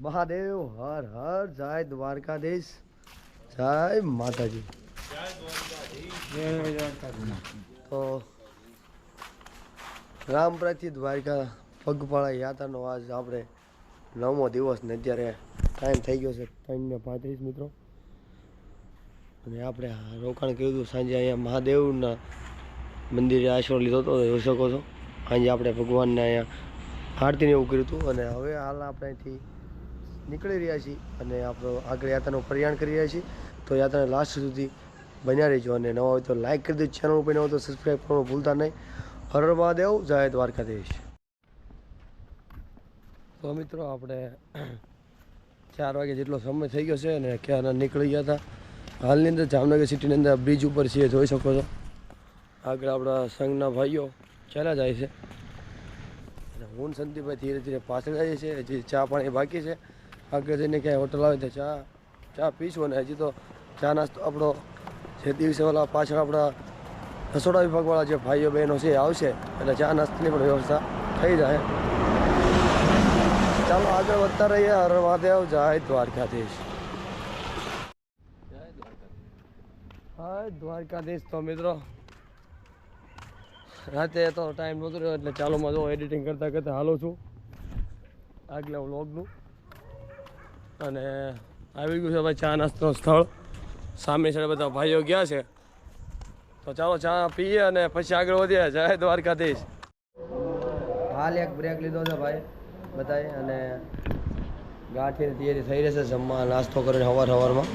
મહાદેવ, હર હર, જય દ્વારકાધીશ, જય માતાજી. તો રામપ્રાથી દ્વારકા પગપાળા યાત્રાનો આજ આપણે નવમો દિવસ ને અત્યારે ટાઈમ થઈ ગયો છે ત્રણ ને પાંત્રીસ મિત્રો. અને આપણે રોકાણ કર્યું હતું સાંજે અહીંયા મહાદેવના મંદિરે આશરો લીધો હતો, જોઈ શકો છો. સાંજે આપણે ભગવાનને અહીંયા આરતીને એવું કર્યું હતું. અને હવે હાલ આપણે અહીંથી નીકળી રહ્યા છીએ અને આપણો આગળ યાત્રાનું પ્રયાણ કરી રહ્યા છીએ. તો યાત્રાને લાસ્ટ સુધી બન્યા રહેજો અને નવા હોય તો લાઇક કરી દો ચેનલ ઉપર ન હોય તો સબસ્ક્રાઈબ કરવાનું ભૂલતા નહીં. હર મહાદેવ. જય દ્વારકાધીશ. તો મિત્રો આપણે ચાર વાગે જેટલો સમય થઈ ગયો છે અને ક્યાં નીકળી ગયા હતા? હાલની અંદર જામનગર સિટીની અંદર બ્રિજ ઉપર છીએ, જોઈ શકો છો. આગળ આપણા સંઘના ભાઈઓ ચાલ્યા જાય છે. હું સંદીપભાઈ ધીરે ધીરે પાછળ જાય છે હજી ચા પાણી બાકી છે. આગળ જઈને ક્યાંય હોટલ આવે તો ચા ચા પીશું અને હજી તો ચા નાસ્તો આપણો જે દિવસે ઓલા પાછળ આપણા રસોડા વિભાગવાળા જે ભાઈઓ બહેનો છે આવશે એટલે ચા નાસ્તાની પણ વ્યવસ્થા થઈ જાય. ચાલો આગળ વધતા રહીએ. હર મહાદેવ. જય દ્વારકાધીશ. હા દ્વારકાધીશ. તો મિત્રો, રાતે તો ટાઈમ નહોતો રહ્યો એટલે ચાલો માં જો એડિટિંગ કરતાં કરતાં હાલો છું. આગલા વ્લોગનું અને આવી ગયું છે ભાઈ ચા નાસ્તાનું સ્થળ. સામે છે બધા ભાઈઓ ગયા છે. તો ચાલો ચા પીએ અને પછી આગળ વધીએ. જય દ્વારકાધીશ. હાલ એક બ્રેક લીધો છે ભાઈ, બધાએ. અને ગાંઠીની તૈયારી થઈ રહેશે જમવા, નાસ્તો કરીને સવાર સવારમાં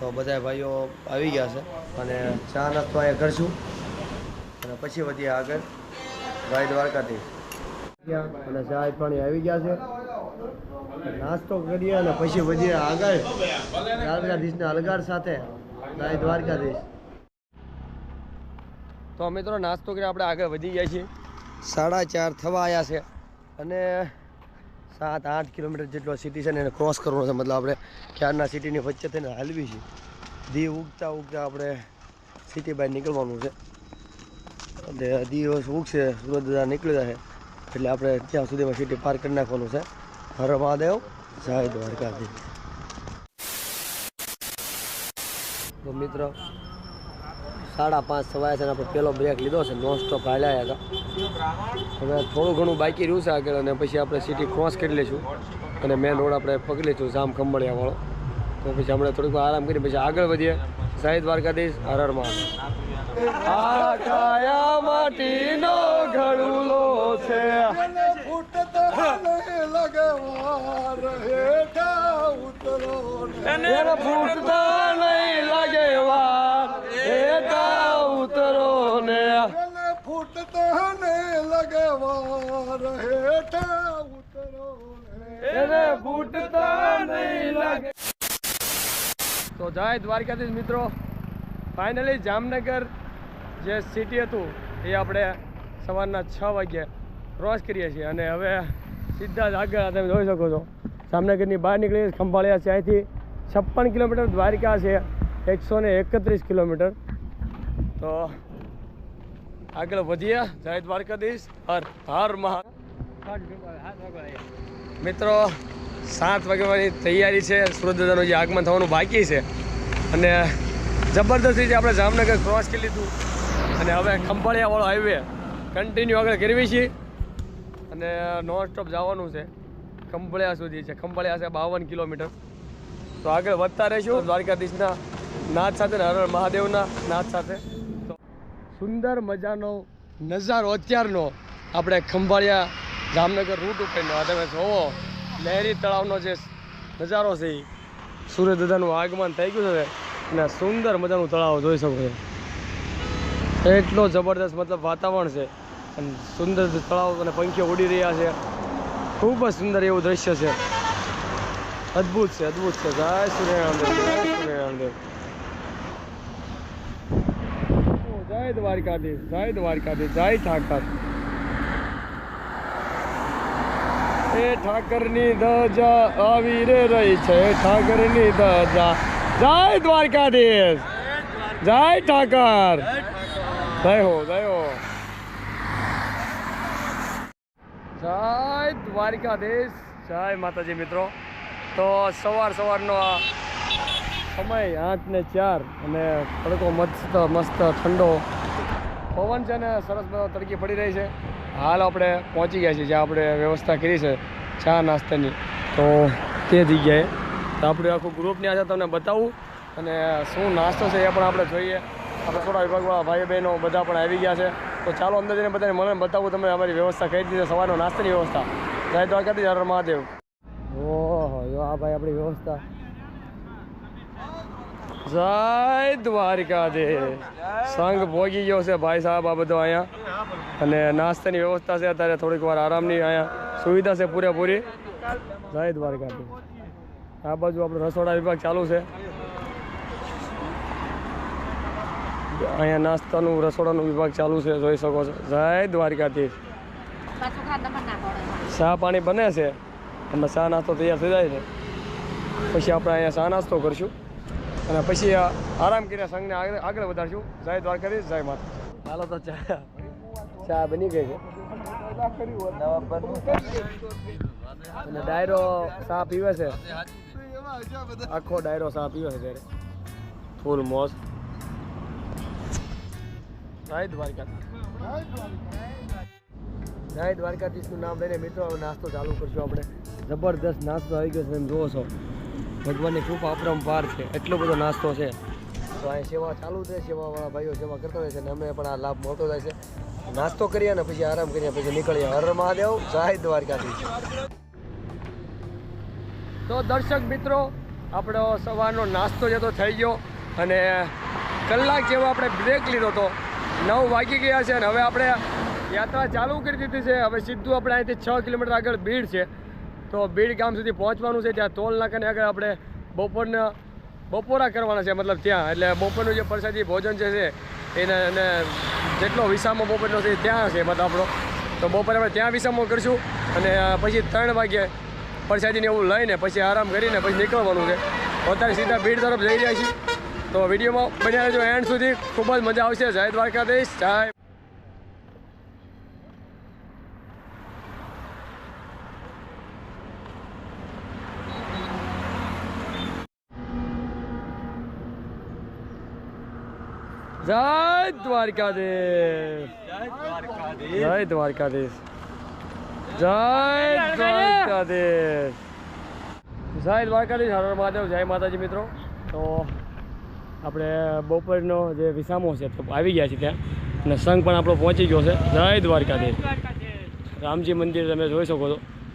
તો બધા ભાઈઓ આવી ગયા છે. અને ચા નાસ્તો અહીંયા કરશું. અને પછી વધીએ આગળ. ભાઈ દ્વારકાથી અને ચા પાણી આવી ગયા છે. નાસ્તો કરીએ અને પછી વધીએ આગળ. દ્વારકાધીશના અલગાર સાથે. ભાઈ દ્વારકાધીશ. તો મિત્રો, નાસ્તો કરી આપણે આગળ વધી ગયા છીએ. સાડા ચાર થવા આવ્યા છે. અને સાત, આઠ કિલોમીટર જેટલો સિટી છે ને એને ક્રોસ કરવાનો છે. મતલબ આપણે ક્યારના સિટીની વચ્ચે થઈને હાલવી છે. દી ઉગતા ઉગતા આપણે સિટી બહાર નીકળવાનું છે. અને દિવસ ઉગશે બધા નીકળી જશે એટલે આપણે ત્યાં સુધીમાં સિટી પાર કરી નાખવાનું છે. હર મહાદેવ, જય દ્વારકાધીશ. તો મિત્રો, સાડા પાંચ સવાય છે આપણે પહેલો બ્રેક લીધો છે નોન સ્ટોપ હાલ્યા હતા. હવે થોડું ઘણું બાકી રહ્યું છે આગળ અને પછી આપણે સિટી ક્રોસ કરી લઈશું અને મેન રોડ આપણે પકડી લઈશું, જામ ખંભળિયાવાળો. તો પછી આપણે થોડીક આરામ કરી પછી આગળ વધીએ. સાહિદ દ્વારકાધીશ, હર મહાદેવ. માટીનો છે. એને ફૂટતા નહીં લાગે વાર. હેઠા ઉતરો ને ફૂટતા ને લગવા હેઠા ઉતરો એને ફૂટતા નહીં લાગે. તો જય દ્વારકાધીશ મિત્રો. ફાઇનલી જામનગર જે સિટી હતું એ આપણે સવારના છ વાગ્યે ક્રોસ કરીએ છીએ. અને હવે સીધા જ આગળ તમે જોઈ શકો છો. જામનગરની બહાર નીકળી ખંભાળિયા છે. અહીંથી છપ્પન કિલોમીટર દ્વારિકા છે. એકસો ને એકત્રીસ કિલોમીટર. તો આગળ વધીએ. જય દ્વારકાધીશ. હર હર મહા. મિત્રો, સાત વાગ્યાની તૈયારી છે. સુરતદાદાનું જે આગમન થવાનું બાકી છે. અને જબરદસ્ત રીતે આપણે જામનગર ક્રોસ કરી લીધું. અને હવે ખંભાળિયાવાળો હાઈવે કન્ટિન્યુ આગળ કરવી છીએ અને નોન સ્ટોપ જવાનું છે. ખંભળિયા સુધી છે. ખંભાળિયા છે બાવન કિલોમીટર. તો આગળ વધતા રહીશું. દ્વારકાધીશના નાથ સાથે ને હર હર મહાદેવના નાથ સાથે. તો સુંદર મજાનો નજારો અત્યારનો આપણે ખંભાળિયા જામનગર રૂટ ઉપરનો. તમે જોવો, લહેરી તળાવનો જે નજારો છે એ સૂર્ય દાદાનું આગમન થઈ ગયું છે અને સુંદર મજાનું તળાવ જોઈ શકો છો. એટલો જબરદસ્ત મતલબ વાતાવરણ છે. અને સુંદર તળાવ અને પંખીઓ ઉડી રહ્યા છે. ખૂબ જ સુંદર એવું દ્રશ્ય છે. અદ્ભુત છે અદ્ભુત છે. જય સૂર્યનારાયણ દેવ સૂર્યનારાયણ દેવ જય દ્વારકાધીશ જય દ્વારકાધીશ, જય ઠાકર. એ ઠાકરની ધજા આવી રે રહી છે ઠાકરની ધજા. જય દ્વારકાધીશ, જય ઠાકર. જય હો જય હો. જય દ્વારકાધીશ. જય માતાજી મિત્રો. તો સવાર સવારનો આ સમય આઠ ને ચાર અને તડકો મસ્ત મસ્ત ઠંડો પવન છે ને સરસ મજા તડકી પડી રહી છે. હાલ આપણે પહોંચી ગયા છીએ જ્યાં આપણે વ્યવસ્થા કરી છે ચા નાસ્તાની. તો તે જગ્યાએ તો આપણે આખું ગ્રુપની આજે તમને બતાવું અને શું નાસ્તો છે એ પણ આપણે જોઈએ. આપણે થોડા વિભાગવાળા ભાઈ બહેનો બધા પણ આવી ગયા છે. તો ચાલો અંદર જઈને બધાને મને બતાવું તમે અમારી વ્યવસ્થા કઈ દીધી સવારનો નાસ્તાની વ્યવસ્થા. જય દ્વારકાથી હર મહાદેવ. ઓહો આ ભાઈ આપણી વ્યવસ્થા. જય દ્વારકાધીશ. સંઘ ભોગી ગયો છે ભાઈ સાહેબ આ બધો અહીંયા. અને નાસ્તાની વ્યવસ્થા છે અત્યારે થોડીક વાર આરામની અહીંયા. સુવિધા છે પૂરેપૂરી. જય દ્વારકાધીશ. આ બાજુ આપણો રસોડા વિભાગ ચાલુ છે. અહીંયા નાસ્તાનું રસોડાનું વિભાગ ચાલુ છે જોઈ શકો છો. જય દ્વારકાથી ચા પાણી બને છે. એમાં ચા નાસ્તો તૈયાર થઈ જાય છે. પછી આપણે અહીંયા ચા નાસ્તો કરશું. અને પછી આરામ કરીને સંઘને આગળ વધારશું. જય દ્વારકાથી જય માતા. ચાલો તો ચા ચા બની ગઈ છે. અને ડાયરો ચા પીવે છે. આખો ડાયરો ચા પીવે છે ત્યારે ફૂલ મોજ. જય દ્વારકાધીશ. જય દ્વારકાધીશનું નામ લઈને મિત્રો, હવે નાસ્તો ચાલુ કરશું આપણે. જબરદસ્ત નાસ્તો આવી ગયો છે, તમે જુઓ છો. ભગવાનની કૃપા અપરંપાર છે, એટલો બધો નાસ્તો છે. તો અહીં સેવા ચાલુ છે, સેવાવાળા ભાઈઓ સેવા કરતા હોય છે અને અમે પણ આ લાભ મળતો થાય છે. નાસ્તો કરીએ ને પછી આરામ કરીએ, પછી નીકળીએ. હર મહાદેવ, જય દ્વારકાધીશ. તો દર્શક મિત્રો, આપણો સવારનો નાસ્તો જતો થઈ ગયો અને કલાક જેવો આપણે બ્રેક લીધો હતો. નવ વાગી ગયા છે અને હવે આપણે યાત્રા ચાલુ કરી દીધી છે. હવે સીધું આપણે અહીંથી છ કિલોમીટર આગળ બીડ છે. તો બીડ ગામ સુધી પહોંચવાનું છે. ત્યાં ટોલ નાકાને આગળ આપણે બપોરના બપોરા કરવાના છે, મતલબ ત્યાં. એટલે બપોરનું જે પ્રસાદી ભોજન છે, એને અને જેટલો વિસામો બપોરનો છે ત્યાં છે મતલબ આપણો. તો બપોરે આપણે ત્યાં વિસામો કરીશું અને પછી ત્રણ વાગે પરસાદીને એવું લઈને, પછી આરામ કરીને પછી નીકળવાનું છે. અત્યારે સીધા ભીડ તરફ જઈ રહ્યા છીએ. તો વિડીયોમાં બન્યા રહેજો એન્ડ સુધી. ખૂબ જ મજા આવશે. જય દ્વારકાધીશ. જય જય દ્વારકાધીશ. જય દ્વારકાધીશ. જય દ્વારકાધીશ. જય દ્વારકાધીશ. હર મહાદેવ. જય માતાજી મિત્રો. તો આપણે બપોરનો જે વિસામો છે તો આવી ગયા છે ત્યાં. અને સંઘ પણ આપણો પહોંચી ગયો છે. જય દ્વારકાધીશ. રામજી મંદિર તમે જોઈ શકો છો.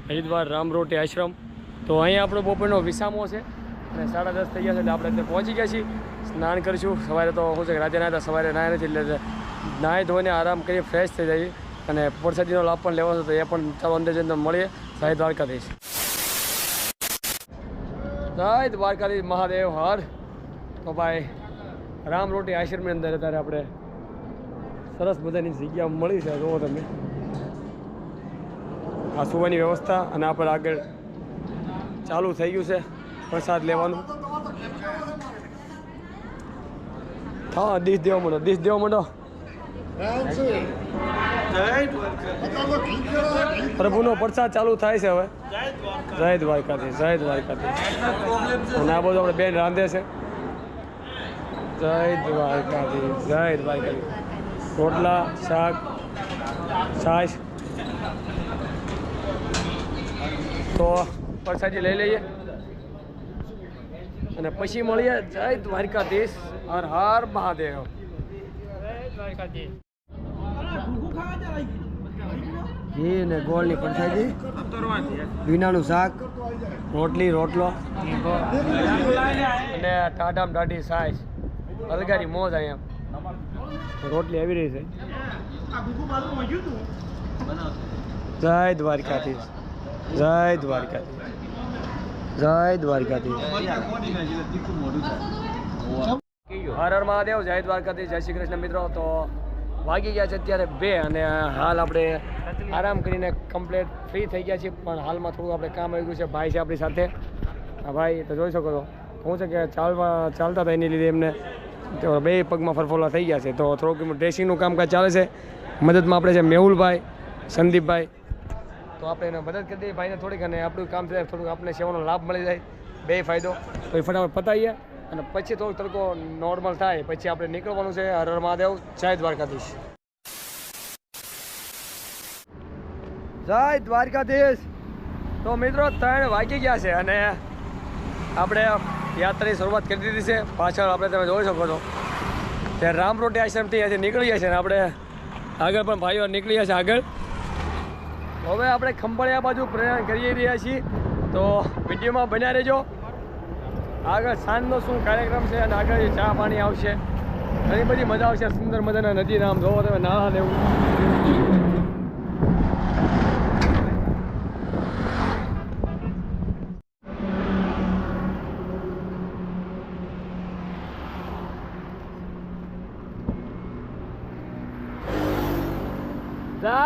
હરિદ્વાર, રામ રોટી આશ્રમ. તો અહીંયા આપણો બપોરનો વિસામો છે. અને સાડા દસ થઈ ગયા છે એટલે આપણે ત્યાં પહોંચી ગયા છીએ. સ્નાન કરીશું. સવારે તો શું છે રાતે ના હતા, સવારે નાહ્યા નથી એટલે નાહી ધોઈને આરામ કરી ફ્રેશ થઈ જઈએ. અને પ્રસાદીનો લાભ પણ લેવાનો તો એ પણ ચાલો અંદર જઈને મળીએ. જય દ્વારકાધીશ. જય દ્વારકાધીશ મહાદેવ, હર. તો ભાઈ, રામ રોટી આશ્રમની અંદર અત્યારે આપણે સરસ બધાની જગ્યા મળી છે, જુઓ તમે. આ સુવાની વ્યવસ્થા અને આપણે આગળ ચાલુ થઈ ગયું છે, પ્રસાદ લેવાનું. હા દીશ દેવા માંડો ડીશ દેવા માંડો. પ્રભુનો પ્રસાદ ચાલુ થાય છે હવે. જય દ્વારકાથી જય દ્વારકાથી અને આ બધું આપણે બેન રાંધે છે. જય દ્વારકાધી જય દ્વારકાધી રોટલા, શાક, છાશ. તો પરસાદી લઈ લઈએ. અને પછી મળીએ. જય દ્વારકાધીશ. હર હર મહાદેવ. ઘી અને ગોળની પ્રસાદી. ભીનાનું શાક, રોટલી, રોટલો. અને ટાઢામ ટાઢી સાઈઝ અલગારી મોજ અહીંયા રોટલી આવી રહી છે. જય દ્વારકાધીશ. જય દ્વારકાધીશ. જય દ્વારકાધીશ. હર હર મહાદેવ જય દ્વારકાધીશ જય શ્રી કૃષ્ણ મિત્રો. તો વાગી ગયા છે અત્યારે બે અને હાલ આપણે આરામ કરીને કમ્પ્લીટ ફ્રી થઈ ગયા છીએ પણ હાલમાં થોડું આપણે કામ આવી ગયું છે ભાઈ છે આપણી સાથે. ભાઈ તો જોઈ શકો છો. શું છે કે ચાલવા ચાલતા હતા એની લીધે એમને. તો બે પગમાં ફરફોલા થઈ ગયા છે. તો થોડુંક ડ્રેસિંગનું કામકાજ ચાલે છે. મદદમાં આપણે છે મેહુલભાઈ, સંદીપભાઈ. તો આપણે એને મદદ કરી દઈએ ભાઈને થોડીક અને આપણું કામ થાય થોડુંક આપણે સેવાનો લાભ મળી જાય. બે ફાયદો. તો એ ફટાફટ પતાવીએ અને પછી થોડુંક તડકો નોર્મલ થાય. પછી આપણે નીકળવાનું છે હર મહાદેવ. જય દ્વારકાધીશ. જય દ્વારકાધીશ. તો મિત્રો, ત્રણ વાગી ગયા છે અને આપણે યાત્રાની શરૂઆત કરી દીધી છે. પાછળ આપણે તમે જોઈ શકો છો ત્યાં રામ રોટી આશ્રમથી અહીંયાથી નીકળી છીએ અને આપણે આગળ પણ ભાઈઓ નીકળીએ છીએ આગળ. હવે આપણે ખંભાળિયા બાજુ પ્રયાણ કરી રહ્યા છીએ. તો વિડીયોમાં બન્યા રહેજો. આગળ સાંજનો શું કાર્યક્રમ છે અને આગળ ચા પાણી આવશે. ઘણી બધી મજા આવશે. સુંદર મજાના નદીના આમ જોવો તમે નાળા ને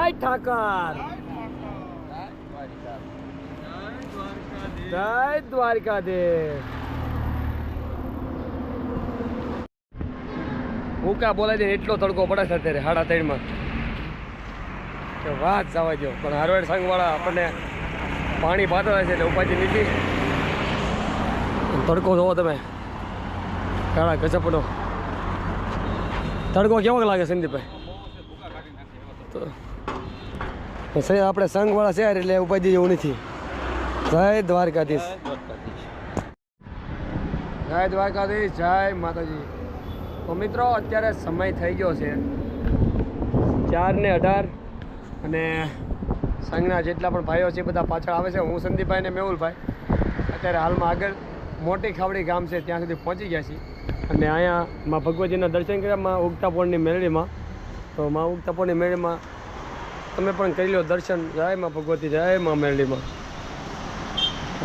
જય ઠાકર. જય દ્વારકાધીશ. ભૂકા બોલાય છે એટલો તડકો પડે છે અત્યારે, સાડા ત્રણમાં. કે વાત જવા દો પણ હારવેડ સંઘવાળા આપણને પાણી પાતા છે એટલે ઉપાજી નથી તડકો જોવો તમે. કાળા ગજબનો. તડકો કેવો લાગે સંદીપભાઈ? તો આપણે સંઘવાળા છે, એટલે ઉપાધિ જેવું નથી. જય દ્વારકાધીશ. જય દ્વારકાધીશ, જય માતાજી. તો મિત્રો, અત્યારે સમય થઈ ગયો છે ચાર ને અઢાર અને સંઘના જેટલા પણ ભાઈઓ છે બધા પાછળ આવે છે. હું સંદીપભાઈ ને મેહુલભાઈ. અત્યારે હાલમાં આગળ મોટી ખાવડી ગામ છે, ત્યાં સુધી પહોંચી ગયા છીએ. અને અહીંયા માં ભગવતીના દર્શન કર્યા, માં ઉગતાપોળની મેળીમાં તો માં ઉગતા પોળની મેળડીમાં તમે પણ કરી લો દર્શન. જય માં ભગવતી, જય માં મેરડીમાં.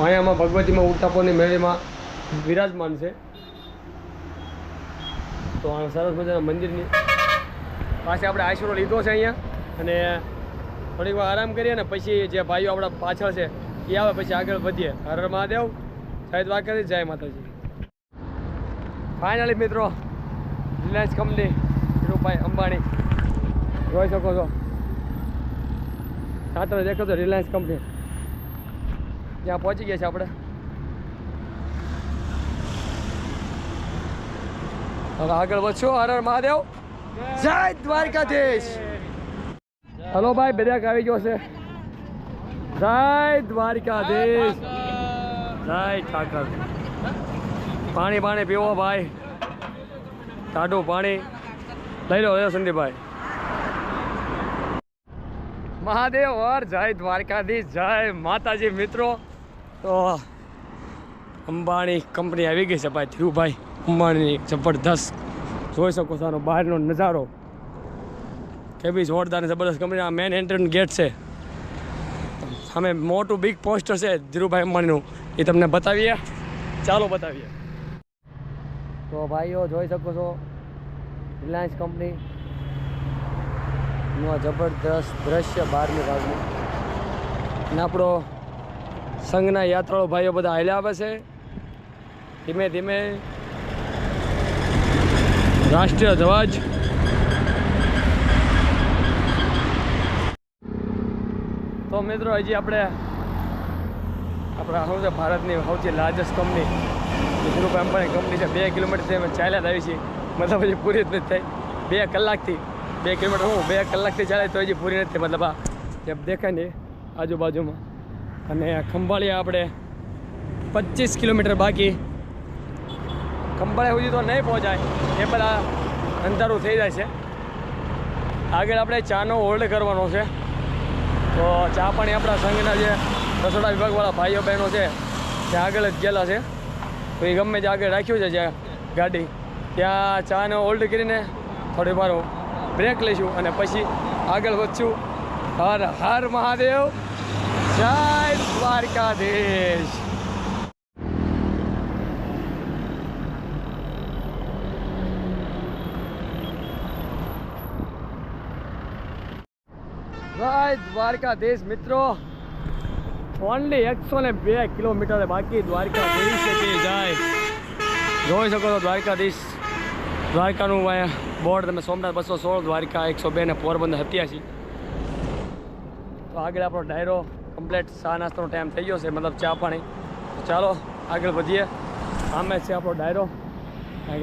માયામાં ભગવતીમાં ઉતાપોની મેરડીમાં વિરાજમાન છે. તો આ સરસ મજાના મંદિરની પાસે આપણે આશરો લીધો છે અહીંયા. અને થોડીક વાર આરામ કરીએ ને પછી જે ભાઈઓ આપણા પાછળ છે, એ આવે પછી આગળ વધીએ. હર મહાદેવ. જય દ્વારકાધીશ, જય માતાજી. ફાઇનલી મિત્રો, રિલાયન્સ કંપની ધીરુભાઈ અંબાણી. જોઈ શકો છો. સાથે દેખો તો રિલાયન્સ કંપની ત્યાં પહોંચી ગયા છે આપણે. હવે આગળ વધશો. હર હર મહાદેવ. જય દ્વારકાધીશ. હલો ભાઈ, બેરેક આવી ગયો છે. જય દ્વારકાધીશ. જય ઠાકર. પાણી પાણી પીવો ભાઈ. ટાઢું પાણી. લઈ લો સંદીપભાઈ. મહાદેવ હર જય દ્વારકાધીશ, જય માતાજી મિત્રો. તો અંબાણી કંપની આવી ગઈ છે ભાઈ ધીરુભાઈ. અંબાણીની જબરદસ્ત, જોઈ શકો છો આનો બહારનો નજારો. કેવી જોરદાર જબરદસ્ત કંપની. આ મેન એન્ટ્રન્સ ગેટ છે. સામે મોટું બિગ પોસ્ટર છે ધીરુભાઈ અંબાણીનું. એ તમને બતાવીએ. ચાલો બતાવીએ. તો ભાઈઓ, જોઈ શકો છો રિલાયન્સ કંપની. નું જબરદસ્ત દ્રશ્ય બહારની ભાગનું અને આપણો સંઘના યાત્રાળુ ભાઈઓ બધા હાલ્યા આવે છે. ધીમે ધીમે રાષ્ટ્રીય ધ્વજ. તો મિત્રો, હજી આપણે આપણા છે, ભારતની સૌથી largest company Dhirubhai Ambani company છે. બે કિલોમીટરથી અમે ચાલ્યા જ આવી છીએ. મતલબ હજી પૂરી જ નથી થઈ. બે કલાકથી બે કિલોમીટર હું, બે કલાકથી ચાલે તો હજી પૂરી નથી મતલબ આ જે દેખાય ને આજુબાજુમાં. અને ખંભાળિયા આપણે પચીસ કિલોમીટર બાકી. ખંભાળિયા સુધી તો નહીં પહોંચાય, એ બધા અંધારું થઈ જાય છે. આગળ આપણે ચાનો હોલ્ડ કરવાનો છે. તો ચા પાણી આપણા સંઘના જે રસોડા વિભાગવાળા ભાઈઓ બહેનો છે, તે આગળ જ ગયેલા છે. તો એ ગમે તે આગળ રાખ્યું છે જ્યાં ગાડી. ત્યાં ચાનો હોલ્ડ કરીને થોડી વાર બ્રેક લઈશું અને પછી આગળ વધશું. હર હર મહાદેવ. જય દ્વારકાધીશ. જય દ્વારકાધીશ મિત્રો. ઓનલી એકસો ને બે કિલોમીટર બાકી દ્વારકા શકે જાય. જોઈ શકો છો દ્વારકાધીશ. દ્વારકાનું અહીંયા બોર્ડ તમે સોમનાથ બસો સોળ, દ્વારકા એકસો બે ને પોરબંદર સત્યાસી. તો આગળ આપણો ડાયરો કમ્પ્લેટ ચા નાસ્તાનો ટાઈમ થઈ ગયો છે, મતલબ ચા પાણી. ચાલો, આગળ વધીએ. આમે છે આપણો ડાયરો.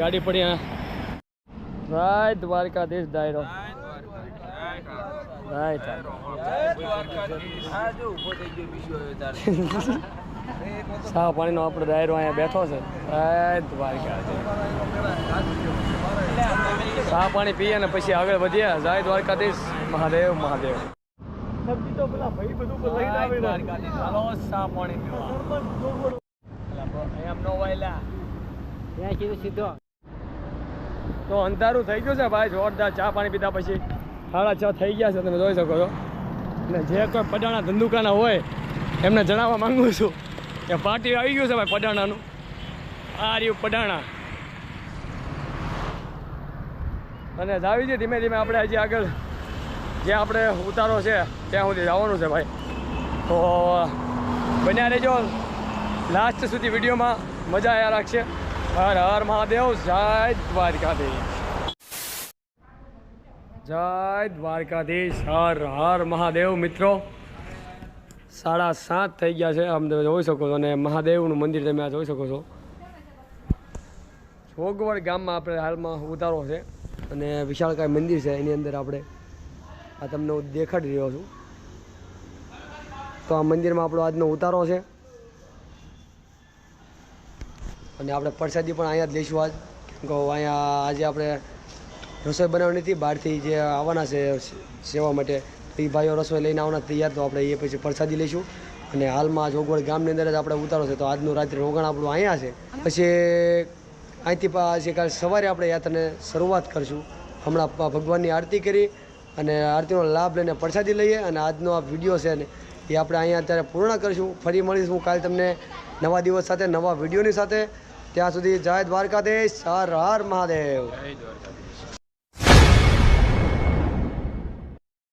ગાડી પડી રાય દ્વારકાધીશ ડાયરો. સાવ પાણીનો આપણો ડાયરો અહીંયા બેઠો છે. રાય દ્વારકાધીશ. ચા પાણી પીએ અને પછી આગળ વધીએ. જાય દ્વારકાધીશ. મહાદેવ મહાદેવ. સબ્જી તો પેલા ભાઈ બધું પર લઈને આવી દ્વારકાધીશ. ચાલો ચા પાણી પીવા. એમ નો વાયલા. ત્યાં કીધું સીધો. તો અંધારું થઈ ગયું છે ભાઈ જોરદાર ચા પાણી પીધા પછી. સાડા છ થઈ ગયા છે તમે જોઈ શકો છો. અને જે કોઈ પડાણા ધંધુકાના હોય એમને જણાવવા માંગુ છું કે પાર્ટી આવી ગયું છે ભાઈ પડાણાનું. આ રહ્યું પડાણા. અને જાવી છે ધીમે ધીમે આપણે હજી આગળ જે આપણે ઉતારો છે, ત્યાં સુધી જવાનું છે ભાઈ. તો, બન્યા રહેજો. લાસ્ટ સુધી વિડીયોમાં મજા આવ્યા રાખશે. હર હર મહાદેવ, જય દ્વારકાધીશ. જય દ્વારકાધીશ, હર હર મહાદેવ મિત્રો. સાડા સાત થઈ ગયા છે, આમ તમે જોઈ શકો છો અને મહાદેવનું મંદિર તમે આ જોઈ શકો છો. જોગવડ ગામમાં આપણે હાલમાં ઉતારો છે. અને વિશાળકાય મંદિર છે, એની અંદર આપણે આ તમને હું દેખાડી રહ્યો છું. તો આ મંદિરમાં આપણો આજનો ઉતારો છે. અને આપણે પ્રસાદી પણ અહીંયા જ લઈશું આજ. કેમ અહીંયા આજે આપણે રસોઈ બનાવવાની હતી, બહારથી જે આવવાના છે સેવા માટે એ ભાઈઓ રસોઈ લઈને આવવાના તૈયાર, તો આપણે એ પછી પ્રસાદી લઈશું. અને હાલમાં જોગવડ ગામની અંદર જ આપણે ઉતારો છે, તો આજનું રાત્રે રોકાણ આપણું અહીંયા છે. પછી અહીંથી પાછી કાલે સવારે આપણે યાત્રાને શરૂઆત કરશું. હમણાં ભગવાનની આરતી કરી અને આરતીનો લાભ લઈને પ્રસાદી લઈએ અને આજનો આ વીડિયો છે ને એ આપણે અહીંયા અત્યારે પૂર્ણ કરીશું. ફરી મળીશું કાલે તમને નવા દિવસ સાથે, નવા વિડીયોની સાથે. ત્યાં સુધી જય દ્વારકાધીશ, હર હર મહાદેવ. જય દ્વારકાધીશ.